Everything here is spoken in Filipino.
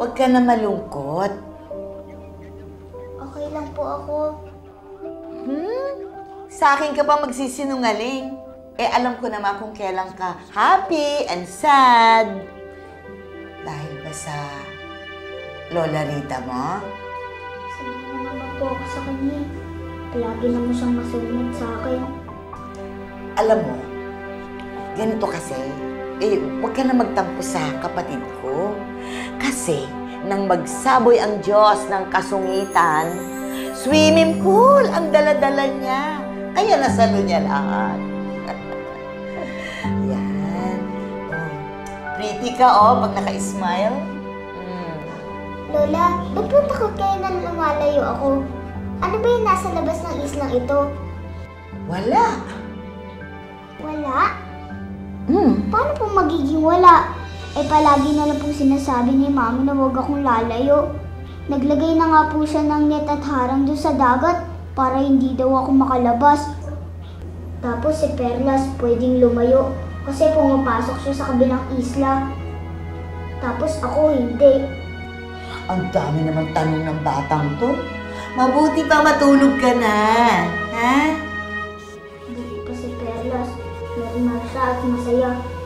Huwag ka na malungkot. Okay lang po ako. Hmm? Sa akin ka pa magsisinungaling. Eh, alam ko naman kung kailan ka happy and sad. Dahil ba sa Lola Rita mo? Sabi na naman po ako sa kanya. Palagi naman siyang masunod sa akin. Alam mo, ganito kasi, eh, huwag ka na magtampo sa kapatid ko. Kasi, nang magsaboy ang Diyos ng kasungitan, swimming pool ang daladala niya. Kaya nasalo niya lahat. Yan. Oh, Pretty ka, oh, pag naka-smile. Mm. Lola, ba't po takot kayo na lumalayo ako? Ano ba yung nasa labas ng islang ito? Wala. Wala? Mm. Paano po magiging wala? Eh palagi na lang po sinasabi ni Mami na huwag akong lalayo. Naglagay na nga po siya ng net at harang doon sa dagat para hindi daw ako makalabas. Tapos si Perlas pwedeng lumayo kasi pumapasok siya sa kabilang isla. Tapos ako hindi. Ang dami naman tanong ng batang to. Mabuti pa matulog ka na. Ha? Hindi pa si Perlas. Normal siya at masaya.